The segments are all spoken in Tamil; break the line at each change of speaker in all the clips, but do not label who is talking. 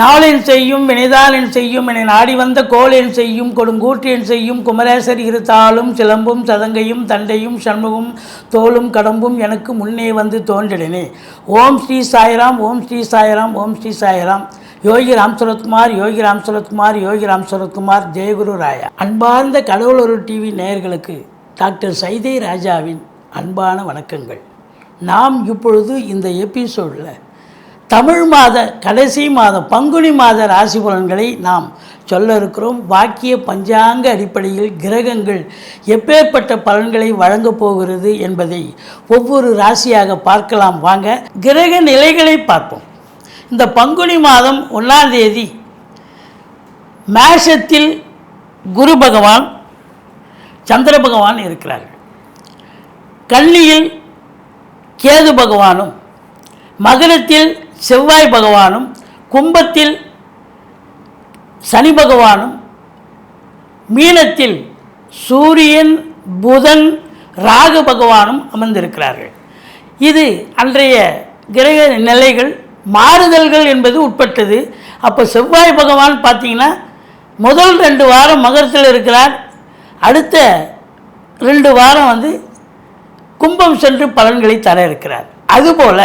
நாளின் செய்யும் வினைதாளின் செய்யும் என நாடி வந்த கோளின் செய்யும் கொடுங்கூற்றென் செய்யும் குமரேசர் இருத்தாளும் சிலம்பும் சதங்கையும் தண்டையும் சண்முகம் தோளும் கடம்பும் எனக்கு முன்னே வந்து தோன்றினே ஓம் ஸ்ரீ சாய்ராம் ஓம் ஸ்ரீ சாய்ராம் ஓம் ஸ்ரீ சாய்ராம். யோகி ராம் சரத்குமார் யோகி ராம் சரத்குமார் யோகி ராம் சரத்குமார் ஜெயகுரு ராயா அன்பார்ந்த கடவுளொரு டிவி நேயர்களுக்கு டாக்டர் சைதை ராஜாவின் அன்பான வணக்கங்கள். நாம் இப்பொழுது இந்த எபிசோடில் தமிழ் மாத கடைசி மாதம் பங்குனி மாத ராசி பலன்களை நாம் சொல்ல இருக்கிறோம் வாக்கிய பஞ்சாங்க அடிப்படையில் கிரகங்கள் எப்பேற்பட்ட பலன்களை வழங்கப் போகிறது என்பதை ஒவ்வொரு ராசியாக பார்க்கலாம். வாங்க கிரக நிலைகளை பார்ப்போம். இந்த பங்குனி மாதம் ஒன்றாம் தேதி மேஷத்தில் குரு பகவான் சந்திர பகவான் இருக்கிறார்கள். கன்னியில் கேது பகவானும் மகரத்தில் செவ்வாய் பகவானும் கும்பத்தில் சனி பகவானும் மீனத்தில் சூரியன் புதன் ராகு பகவானும் அமர்ந்திருக்கிறார்கள். இது அன்றைய கிரக நிலைகள் மாறுதல்கள் என்பது உட்பட்டது. அப்போ செவ்வாய் பகவான் பார்த்தீங்கன்னா முதல் ரெண்டு வாரம் மகரத்தில் இருக்கிறார். அடுத்த ரெண்டு வாரம் வந்து கும்பம் சென்று பலன்களை தர இருக்கிறார். அதுபோல்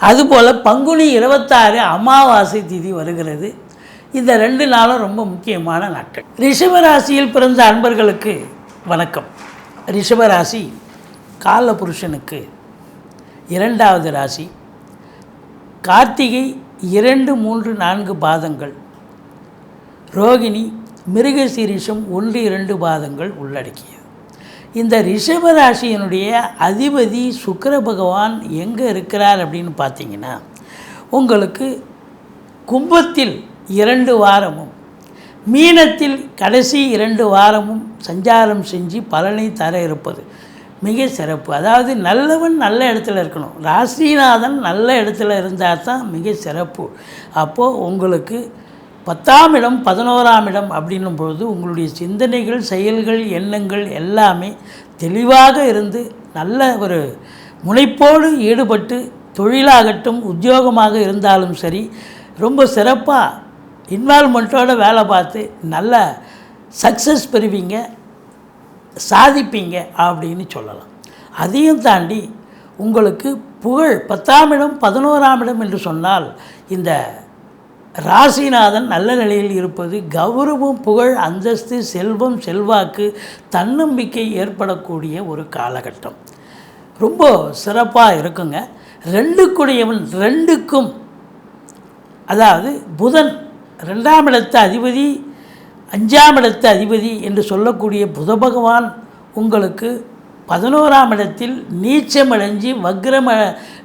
அதுபோல் பங்குனி இருபத்தாறு அமாவாசை திதி வருகிறது. இந்த ரெண்டு நாளும் ரொம்ப முக்கியமான நாட்கள். ரிஷபராசியில் பிறந்த அன்பர்களுக்கு வணக்கம். ரிஷபராசி கால புருஷனுக்கு இரண்டாவது ராசி. கார்த்திகை இரண்டு மூன்று நான்கு பாதங்கள். ரோகிணி மிருகசீரிஷம் ஒன்று இரண்டு பாதங்கள் உள்ளடக்கியது. இந்த ரிஷபராசியினுடைய அதிபதி சுக்கர பகவான் எங்கே இருக்கிறார் அப்படின்னு பார்த்தீங்கன்னா உங்களுக்கு கும்பத்தில் இரண்டு வாரமும் மீனத்தில் கடைசி இரண்டு வாரமும் சஞ்சாரம் செஞ்சு பலனை தர இருப்பது மிக சிறப்பு. அதாவது நல்லவன் நல்ல இடத்துல இருக்கணும். ராசிநாதன் நல்ல இடத்துல இருந்தால் தான் மிக சிறப்பு. அப்போது உங்களுக்கு பத்தாம் இடம் பதினோராம் இடம் அப்படின்னும் பொழுது உங்களுடைய சிந்தனைகள் செயல்கள் எண்ணங்கள் எல்லாமே தெளிவாக இருந்து நல்ல ஒரு முனைப்போடு ஈடுபட்டு தொழிலாகட்டும் உத்தியோகமாக இருந்தாலும் சரி ரொம்ப சிறப்பாக இன்வால்மெண்ட்டோட வேலை பார்த்து நல்ல சக்ஸஸ் பெறுவீங்க சாதிப்பீங்க அப்படின்னு சொல்லலாம். அதையும் தாண்டி உங்களுக்கு புகழ் பத்தாம் இடம் பதினோராம் இடம் என்று சொன்னால் இந்த ராசிநாதன் நல்ல நிலையில் இருப்பது கௌரவம் புகழ் அந்தஸ்து செல்வம் செல்வாக்கு தன்னம்பிக்கை ஏற்படக்கூடிய ஒரு காலகட்டம். ரொம்ப சிறப்பாக இருக்குங்க. ரெண்டுக்குடையவன் ரெண்டுக்கும் அதாவது புதன் ரெண்டாம் இடத்து அதிபதி அஞ்சாம் இடத்து அதிபதி என்று சொல்லக்கூடிய புத பகவான் உங்களுக்கு பதினோராம் இடத்தில் நீச்சமடைஞ்சு வக்ரம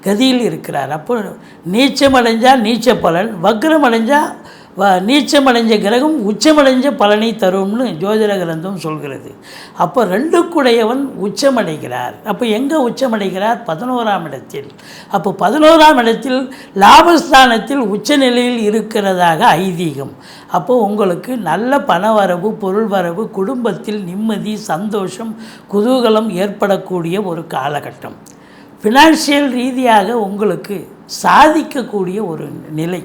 கதியில் இருக்கிறார். அப்போ நீச்சமடைஞ்சால் நீச்ச பலன் வக்ரம் அடைஞ்சால் வ நீச்சமடைஞ்ச கிரகம் உச்சமடைஞ்ச பலனை தரும்னு ஜோதிட கிரந்தம் சொல்கிறது. அப்போ ரெண்டுக்குடையவன் உச்சமடைகிறார். அப்போ எங்கே உச்சமடைகிறார்? பதினோராம் இடத்தில். அப்போ பதினோராம் இடத்தில் லாபஸ்தானத்தில் உச்சநிலையில் இருக்கிறதாக ஐதீகம். அப்போ உங்களுக்கு நல்ல பணவரவு பொருள் வரவு குடும்பத்தில் நிம்மதி சந்தோஷம் குதூகலம் ஏற்படக்கூடிய ஒரு காலகட்டம். ஃபினான்ஷியல் ரீதியாக உங்களுக்கு சாதிக்கக்கூடிய ஒரு நிலை.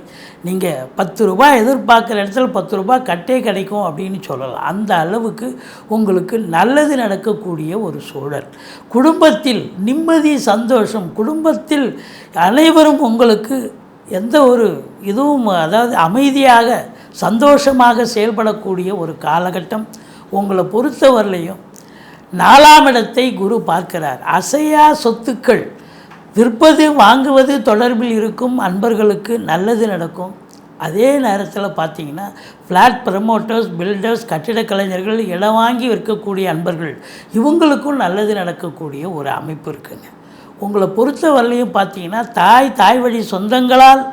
நீங்கள் பத்து ரூபாய் எதிர்பார்க்குற இடத்துல பத்து ரூபாய் கட்டே கிடைக்கும் அப்படின்னு சொல்லலாம். அந்த அளவுக்கு உங்களுக்கு நல்லது நடக்கக்கூடிய ஒரு சூழல். குடும்பத்தில் நிம்மதி சந்தோஷம். குடும்பத்தில் அனைவரும் உங்களுக்கு எந்த ஒரு இதுவும் அதாவது அமைதியாக சந்தோஷமாக செயல்படக்கூடிய ஒரு காலகட்டம். உங்களை பொறுத்தவரையிலையும் நாலாம் இடத்தை குரு பார்க்கிறார். அசையா சொத்துக்கள் விற்பது வாங்குவது தொடர்பில் இருக்கும் அன்பர்களுக்கு நல்லது நடக்கும். அதே நேரத்தில் பார்த்தீங்கன்னா ஃப்ளாட் ப்ரமோட்டர்ஸ் பில்டர்ஸ் கட்டிடக் கலைஞர்கள் இடம் வாங்கி விற்கக்கூடிய அன்பர்கள் இவங்களுக்கும் நல்லது நடக்கக்கூடிய ஒரு அமைப்பு இருக்குங்க. உங்களை பொறுத்த வரலையும் பார்த்தீங்கன்னா தாய் தாய் வழி சொந்தங்களால்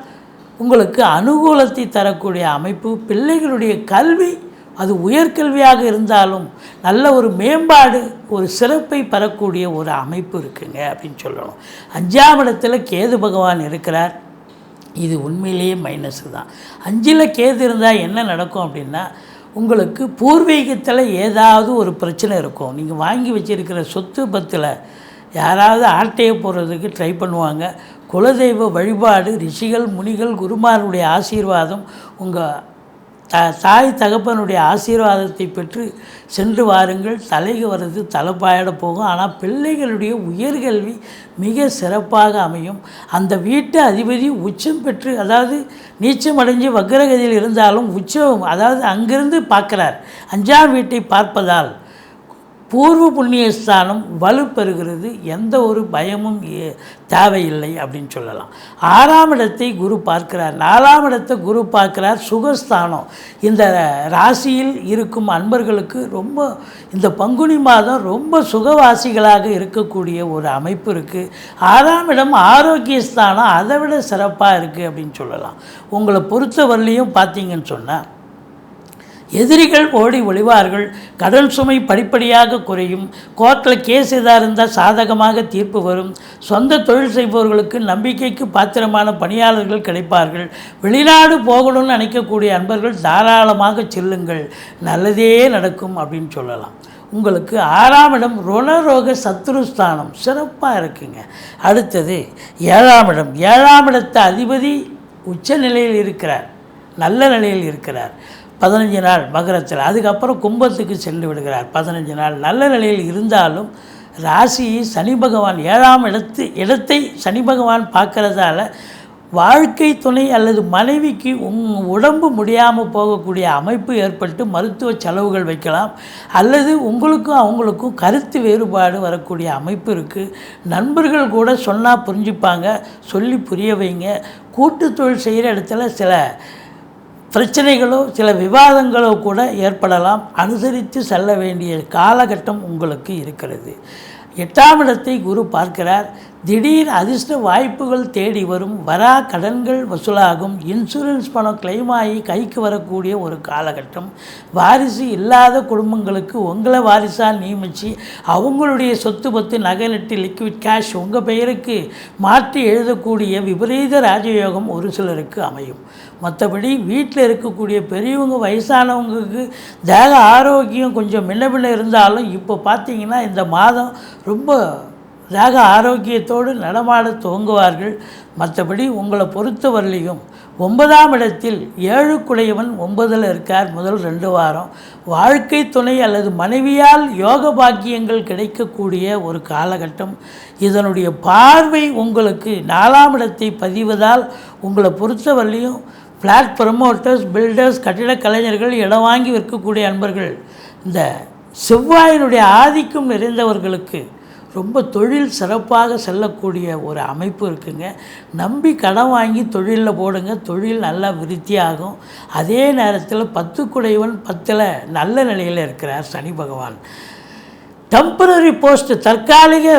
உங்களுக்கு அனுகூலத்தை தரக்கூடிய அமைப்பு பிள்ளைகளுடைய கல்வி அது உயர்கல்வியாக இருந்தாலும் நல்ல ஒரு மேம்பாடு ஒரு சிறப்பை பெறக்கூடிய ஒரு அமைப்பு இருக்குங்க அப்படின்னு சொல்லணும். அஞ்சாம் இடத்துல கேது பகவான் இருக்கிறார். இது உண்மையிலேயே மைனஸ் தான். அஞ்சில் கேது இருந்தால் என்ன நடக்கும் அப்படின்னா உங்களுக்கு பூர்வீகத்தில் ஏதாவது ஒரு பிரச்சனை இருக்கும். நீங்கள் வாங்கி வச்சிருக்கிற சொத்து பத்தில் யாராவது ஆட்டையை போடுறதுக்கு ட்ரை பண்ணுவாங்க. குலதெய்வ வழிபாடு ரிஷிகள் முனிகள் குருமாருடைய ஆசீர்வாதம் உங்கள் த தாய் தகப்பனுடைய ஆசீர்வாதத்தை பெற்று சென்று வாருங்கள். தலைக்கு வர்றது தலைப்பாயிட போகும். ஆனால் பிள்ளைகளுடைய உயர்கல்வி மிக சிறப்பாக அமையும். அந்த வீட்டு அதிபதி உச்சம் பெற்று அதாவது நீச்சம் அடைஞ்சு வக்ரகதியில் இருந்தாலும் உச்சம் அதாவது அங்கிருந்து பார்க்குறார். அஞ்சாம் வீட்டை பார்ப்பதால் பூர்வ புண்ணியஸ்தானம் வலுப்பெறுகிறது. எந்த ஒரு பயமும் ஏ- தேவையில்லை அப்படின்னு சொல்லலாம். ஆறாம் இடத்தை குரு பார்க்கிறார். நாலாம் இடத்தை குரு பார்க்கிறார். சுகஸ்தானம். இந்த ராசியில் இருக்கும் அன்பர்களுக்கு ரொம்ப இந்த பங்குனி மாதம் ரொம்ப சுகவாசிகளாக இருக்கக்கூடிய ஒரு அமைப்பு இருக்குது ஆறாம் இடம் ஆரோக்கிய ஸ்தானம். அதை விட சிறப்பாக இருக்குது அப்படின்னு சொல்லலாம். உங்களை பொறுத்தவரையிலையும் பார்த்தீங்கன்னு சொன்னால் எதிரிகள் ஓடி ஒளிவார்கள். கடன் சுமை படிப்படியாக குறையும். கோர்ட்டில் கேஸ் எதாக இருந்தால் சாதகமாக தீர்ப்பு வரும். சொந்த தொழில் செய்பவர்களுக்கு நம்பிக்கைக்கு பாத்திரமான பணியாளர்கள் கிடைப்பார்கள். வெளிநாடு போகணும்னு நினைக்கக்கூடிய அன்பர்கள் தாராளமாக செல்லுங்கள். நல்லதே நடக்கும் அப்படின்னு சொல்லலாம். உங்களுக்கு ஆறாம் இடம் ருணரோக சத்ருஸ்தானம் சிறப்பாக இருக்குங்க. அடுத்தது ஏழாம் இடம். ஏழாம் இடத்த அதிபதி உச்ச நிலையில் இருக்கிறார். நல்ல நிலையில் இருக்கிறார். பதினஞ்சு நாள் மகரத்தில். அதுக்கப்புறம் கும்பத்துக்கு சென்று விடுகிறார். பதினஞ்சு நாள். நல்ல நிலையில் இருந்தாலும் ராசி சனி பகவான் ஏழாம் இடத்து இடத்தை சனி பகவான் பார்க்கறதால வாழ்க்கை துணை அல்லது மனைவிக்கு உங் உடம்பு முடியாமல் போகக்கூடிய அமைப்பு ஏற்பட்டு மருத்துவ செலவுகள் வைக்கலாம். அல்லது உங்களுக்கும் அவங்களுக்கும் கருத்து வேறுபாடு வரக்கூடிய அமைப்பு இருக்குது நண்பர்கள் கூட சொன்னால் புரிஞ்சுப்பாங்க. சொல்லி புரிய வைங்க. கூட்டு தொழில் செய்கிற இடத்துல சில பிரச்சனைகளோ சில விவாதங்களோ கூட ஏற்படலாம். அனுசரித்து செல்ல வேண்டிய காலகட்டம் உங்களுக்கு இருக்கிறது. எட்டாம் இடத்தை குரு பார்க்கிறார். திடீர் அதிர்ஷ்ட வாய்ப்புகள் தேடி வரும். வரா கடன்கள் வசூலாகும். இன்சூரன்ஸ் பணம் claim ஆகி கைக்கு வரக்கூடிய ஒரு காலகட்டம். வாரிசு இல்லாத குடும்பங்களுக்கு உங்களை வாரிசாக நியமித்து அவங்களுடைய சொத்து பத்து நகை நட்டு லிக்விட் கேஷ் உங்கள் பெயருக்கு மாற்றி எழுதக்கூடிய விபரீத ராஜயோகம் ஒரு சிலருக்கு அமையும். மற்றபடி வீட்டில் இருக்கக்கூடிய பெரியவங்க வயசானவங்களுக்கு தேக ஆரோக்கியம் கொஞ்சம் முன்ன பின்ன இருந்தாலும் இப்போ பார்த்தீங்கன்னா இந்த மாதம் ரொம்ப தேக ஆரோக்கியத்தோடு நடமாட துவங்குவார்கள். மற்றபடி உங்களை பொறுத்தவரையிலையும் ஒன்பதாம் இடத்தில் ஏழுக்குடையவன் ஒன்பதில் இருக்கார் முதல் ரெண்டு வாரம். வாழ்க்கை துணை அல்லது மனைவியால் யோக பாக்கியங்கள் கிடைக்கக்கூடிய ஒரு காலகட்டம். இதனுடைய பார்வை உங்களுக்கு நாலாம் இடத்தை பதிவதால் உங்களை பொறுத்தவரையிலையும் ஃப்ளாட் ப்ரமோட்டர்ஸ் பில்டர்ஸ் கட்டிடக் கலைஞர்கள் இடம் வாங்கி விற்கக்கூடிய அன்பர்கள். இந்த செவ்வாயினுடைய ஆதிக்கம் நிறைந்தவர்களுக்கு ரொம்ப தொழில் சிறப்பாக செல்லக்கூடிய ஒரு அமைப்பு இருக்குங்க. நம்பி கடன் வாங்கி தொழிலில் போடுங்க. தொழில் நல்லா விருத்தியாகும். அதே நேரத்தில் பத்து குடைவன் பத்தில் நல்ல நிலையில் இருக்கிறார் சனி பகவான். டெம்பரரி போஸ்ட் தற்காலிக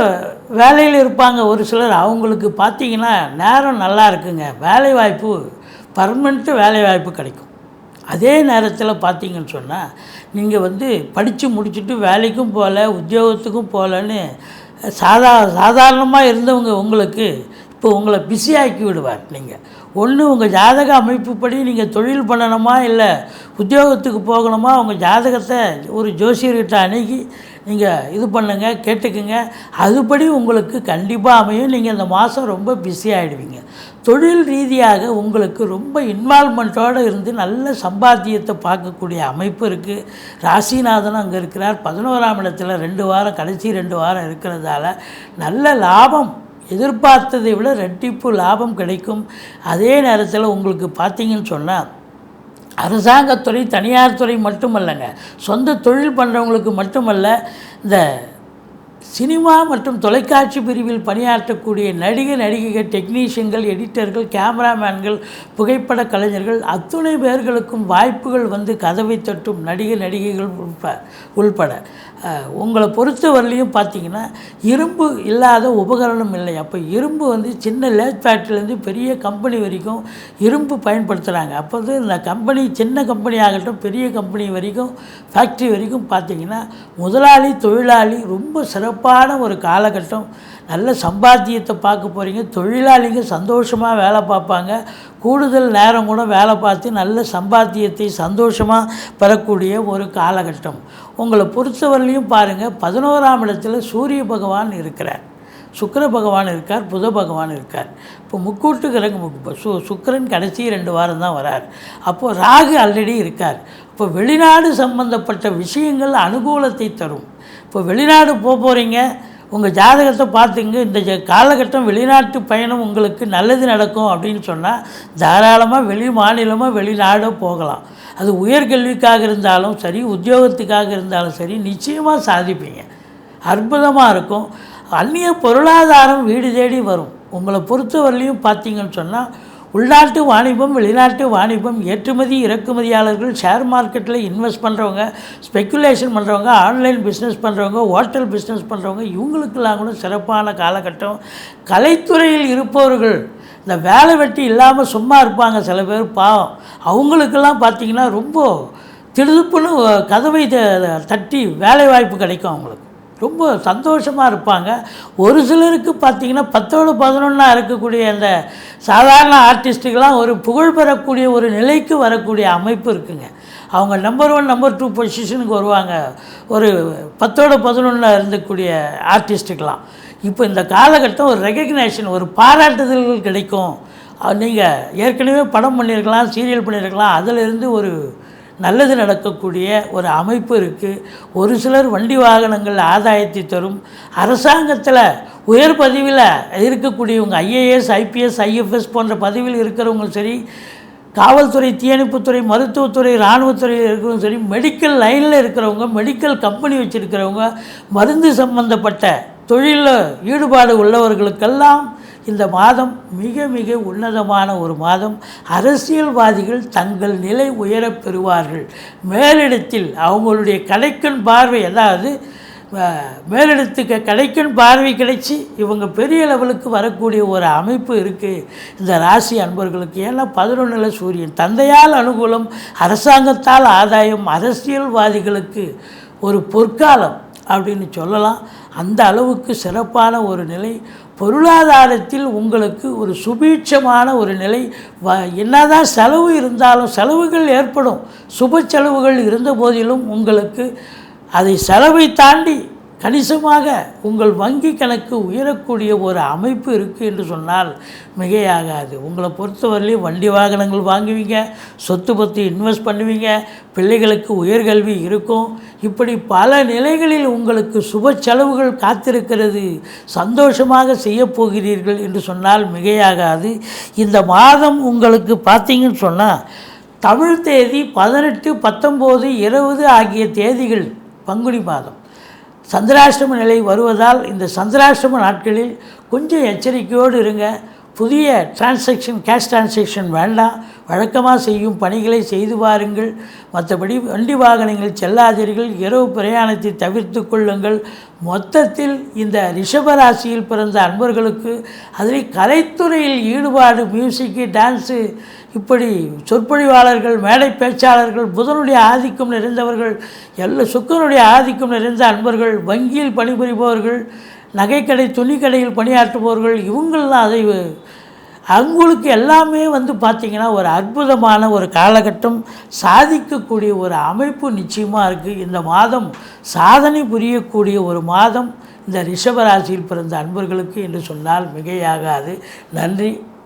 வேலையில் இருப்பாங்க ஒரு சிலர். அவங்களுக்கு பார்த்தீங்கன்னா நேரம் நல்லா இருக்குங்க. வேலை வாய்ப்பு பர்மனெண்ட்டு வேலைவாய்ப்பு கிடைக்கும். அதே நேரத்தில் பார்த்தீங்கன்னு சொன்னால் நீங்கள் வந்து படித்து முடிச்சுட்டு வேலைக்கும் போகல உத்தியோகத்துக்கும் போகலன்னு சாதா சாதாரணமாக இருந்தவங்க உங்களுக்கு இப்போ உங்களை பிஸியாக்கி விடுவார் நீங்கள் ஒன்று உங்கள் ஜாதக அமைப்புப்படி நீங்கள் தொழில் பண்ணணுமா இல்லை உத்தியோகத்துக்கு போகணுமா உங்கள் ஜாதகத்தை ஒரு ஜோசியர்கிட்ட அணுகி நீங்கள் இது பண்ணுங்கள் கேட்டுக்குங்க. அதுபடி உங்களுக்கு கண்டிப்பாக அமையும். நீங்கள் இந்த மாதம் ரொம்ப பிஸி ஆகிடுவீங்க தொழில் ரீதியாக உங்களுக்கு ரொம்ப இன்வால்மெண்ட்டோடு இருந்து நல்ல சம்பாத்தியத்தை பார்க்கக்கூடிய அமைப்பு இருக்குது ராசிநாதனும் அங்கே இருக்கிறார். பதினோராம் இடத்துல ரெண்டு வாரம் கடைசி ரெண்டு வாரம் இருக்கிறதால நல்ல லாபம். எதிர்பார்த்ததை விட ரெட்டிப்பு லாபம் கிடைக்கும். அதே நேரத்தில் உங்களுக்கு பார்த்தீங்கன்னு சொன்னால் அரசாங்கத்துறை தனியார் துறை மட்டுமல்லங்க. சொந்த தொழில் பண்ணுறவங்களுக்கு மட்டுமல்ல இந்த சினிமா மற்றும் தொலைக்காட்சி பிரிவில் பணியாற்றக்கூடிய நடிகை நடிகைகள் டெக்னீஷியன்கள் எடிட்டர்கள் கேமராமேன்கள் புகைப்பட கலைஞர்கள் அத்துணை பேர்களுக்கும் வாய்ப்புகள் வந்து கதவை தட்டும் நடிகர் நடிகைகள் உள்ப உள்பட. உங்களை பொறுத்தவரையிலையும் பார்த்தீங்கன்னா இரும்பு இல்லாத உபகரணம் இல்லை. அப்போ இரும்பு வந்து சின்ன லேத் ஃபேக்ட்ரிலேருந்து பெரிய கம்பெனி வரைக்கும் இரும்பு பயன்படுத்துகிறாங்க அப்போ வந்து இந்த கம்பெனி சின்ன கம்பெனி ஆகட்டும் பெரிய கம்பெனி வரைக்கும் ஃபேக்ட்ரி வரைக்கும் பார்த்தீங்கன்னா முதலாளி தொழிலாளி ரொம்ப சிறப்பு சிறப்பான ஒரு காலகட்டம். நல்ல சம்பாத்தியத்தை பார்க்க போகிறீங்க தொழிலாளிங்க சந்தோஷமாக வேலை பார்ப்பாங்க. கூடுதல் நேரம் கூட வேலை பார்த்து நல்ல சம்பாத்தியத்தை சந்தோஷமாக பெறக்கூடிய ஒரு காலகட்டம். உங்களை பொறுத்தவரையிலையும் பாருங்கள் பதினோராம் இடத்துல சூரிய பகவான் இருக்கிறார். சுக்கர பகவான் இருக்கார் புத பகவான் இருக்கார். இப்போ முக்கூட்டு கிழங்கு சு சுக்கரன் கடைசி ரெண்டு வாரம் தான் வரார். அப்போது ராகு ஆல்ரெடி இருக்கார். இப்போ வெளிநாடு சம்பந்தப்பட்ட விஷயங்கள் அனுகூலத்தை தரும். இப்போ வெளிநாடு போக போகிறீங்க உங்கள் ஜாதகத்தை பார்த்துங்க இந்த காலகட்டம் வெளிநாட்டு பயணம் உங்களுக்கு நல்லது நடக்கும் அப்படின்னு சொன்னால் தாராளமாக வெளி மாநிலமாக வெளிநாடோ போகலாம். அது உயர்கல்விக்காக இருந்தாலும் சரி உத்தியோகத்துக்காக இருந்தாலும் சரி நிச்சயமாக சாதிப்பீங்க. அற்புதமாக இருக்கும். அந்நிய பொருளாதாரம் வீடு தேடி வரும். உங்களை பொறுத்தவரையிலையும் பார்த்தீங்கன்னு சொன்னால் உள்நாட்டு வாணிபம் வெளிநாட்டு வாணிபம் ஏற்றுமதி இறக்குமதியாளர்கள் ஷேர் மார்க்கெட்டில் இன்வெஸ்ட் பண்ணுறவங்க ஸ்பெக்குலேஷன் பண்ணுறவங்க ஆன்லைன் பிஸ்னஸ் பண்ணுறவங்க ஹோட்டல் பிஸ்னஸ் பண்ணுறவங்க இவங்களுக்கெல்லாம் கூட சிறப்பான காலகட்டம். கலைத்துறையில் இருப்பவர்கள் இந்த வேலை வெட்டி இல்லாமல் சும்மா இருப்பாங்க சில பேர் பாவம். அவங்களுக்கெல்லாம் பார்த்தீங்கன்னா ரொம்ப திடுதுப்புன்னு கதவை த- தட்டி வேலை வாய்ப்பு கிடைக்கும் அவங்களுக்கு. ரொம்ப சந்தோஷமாக இருப்பாங்க. ஒரு சிலருக்கு பார்த்தீங்கன்னா பத்தோடு பதினொன்றா இருக்கக்கூடிய அந்த சாதாரண ஆர்டிஸ்ட்டுக்கெல்லாம் ஒரு புகழ் பெறக்கூடிய ஒரு நிலைக்கு வரக்கூடிய அமைப்பு இருக்குங்க. அவங்க நம்பர் ஒன் நம்பர் டூ பொசிஷனுக்கு வருவாங்க. ஒரு பத்தோடு பதினொன்றில் இருந்தக்கூடிய ஆர்டிஸ்ட்டுக்கெல்லாம் இப்போ இந்த காலகட்டம் ஒரு ரெகக்னேஷன் ஒரு பாராட்டுதல்கள் கிடைக்கும். நீங்கள் ஏற்கனவே படம் பண்ணியிருக்கலாம் சீரியல் பண்ணியிருக்கலாம். அதிலிருந்து ஒரு நல்லது நடக்கக்கூடிய ஒரு அமைப்பு இருக்குது ஒரு சிலர் வண்டி வாகனங்கள் ஆதாயத்தை தரும். அரசாங்கத்தில் உயர் பதவியில் இருக்கக்கூடியவங்க ஐஏஎஸ் ஐபிஎஸ் ஐஎஃப்எஸ் போன்ற பதவியில் இருக்கிறவங்களும் சரி காவல்துறை தீயணைப்புத்துறை மருத்துவத்துறை இராணுவத்துறையில் இருக்கிறவங்க சரி மெடிக்கல் லைனில் இருக்கிறவங்க மெடிக்கல் கம்பெனி வச்சுருக்கிறவங்க மருந்து சம்பந்தப்பட்ட தொழிலில் ஈடுபாடு உள்ளவர்களுக்கெல்லாம் இந்த மாதம் மிக மிக உன்னதமான ஒரு மாதம். அரசியல்வாதிகள் தங்கள் நிலை உயரப் பெறுவார்கள். மேலிடத்தில் அவங்களுடைய கடைக்கண் பார்வை அதாவது மேலிடத்துக்கு கடைக்கண் பார்வை கிடைச்சி இவங்க பெரிய லெவலுக்கு வரக்கூடிய ஒரு அமைப்பு இருக்குது இந்த ராசி அன்பர்களுக்கு ஏன்னா பதினொன்றில் சூரியன். தந்தையால் அனுகூலம் அரசாங்கத்தால் ஆதாயம் அரசியல்வாதிகளுக்கு ஒரு பொற்காலம் அப்படின்னு சொல்லலாம். அந்த அளவுக்கு சிறப்பான ஒரு நிலை. பொருளாதாரத்தில் உங்களுக்கு ஒரு சுபீட்சமான ஒரு நிலை வ என்னதான் செலவு இருந்தாலும் செலவுகள் ஏற்படும். சுப செலவுகள் இருந்த போதிலும் உங்களுக்கு அதை செலவை தாண்டி கணிசமாக உங்கள் வங்கி கணக்கு உயரக்கூடிய ஒரு அமைப்பு இருக்குது என்று சொன்னால் மிகையாகாது. உங்களை பொறுத்தவரையிலையும் வண்டி வாகனங்கள் வாங்குவீங்க சொத்து பத்து இன்வெஸ்ட் பண்ணுவீங்க பிள்ளைகளுக்கு உயர்கல்வி இருக்கும். இப்படி பல நிலைகளில் உங்களுக்கு சுப செலவுகள் காத்திருக்கிறது. சந்தோஷமாக செய்யப் போகிறீர்கள் என்று சொன்னால் மிகையாகாது. இந்த மாதம் உங்களுக்கு பார்த்தீங்கன்னு சொன்னால் தமிழ் தேதி பதினெட்டு பத்தொம்போது இருபது ஆகிய தேதிகள் பங்குனி மாதம். சந்திராஷ்டம நிலை வருவதால் இந்த சந்திராஷ்டம நாட்களில் கொஞ்சம் எச்சரிக்கையோடு இருங்க. புதிய டிரான்சாக்ஷன் கேஷ் டிரான்சாக்ஷன் வேண்டாம். வழக்கமாக செய்யும் பணிகளை செய்து பாருங்கள் மற்றபடி வண்டி வாகனங்கள் செல்லாதீர்கள். இரவு பிரயாணத்தை தவிர்த்து கொள்ளுங்கள். மொத்தத்தில் இந்த ரிஷபராசியில் பிறந்த அன்பர்களுக்கு அதில் கலைத்துறையில் ஈடுபாடு மியூசிக்கு டான்ஸு இப்படி சொற்பொழிவாளர்கள் மேடை பேச்சாளர்கள் புதனுடைய ஆதிக்கம் நிறைந்தவர்கள் எல்லா சுக்கரனுடைய ஆதிக்கம் நிறைந்த அன்பர்கள் வங்கியில் பணிபுரிபவர்கள் நகைக்கடை துணிக்கடையில் பணியாற்றுபவர்கள் இவங்கள்லாம் அதை அவங்களுக்கு எல்லாமே வந்து பார்த்திங்கன்னா ஒரு அற்புதமான ஒரு காலகட்டம் சாதிக்கக்கூடிய ஒரு அமைப்பு நிச்சயமாக இருக்குது இந்த மாதம் சாதனை புரியக்கூடிய ஒரு மாதம் இந்த ரிஷபராசியில் பிறந்த அன்பர்களுக்கு என்று சொன்னால் மிகையாகாது. நன்றி.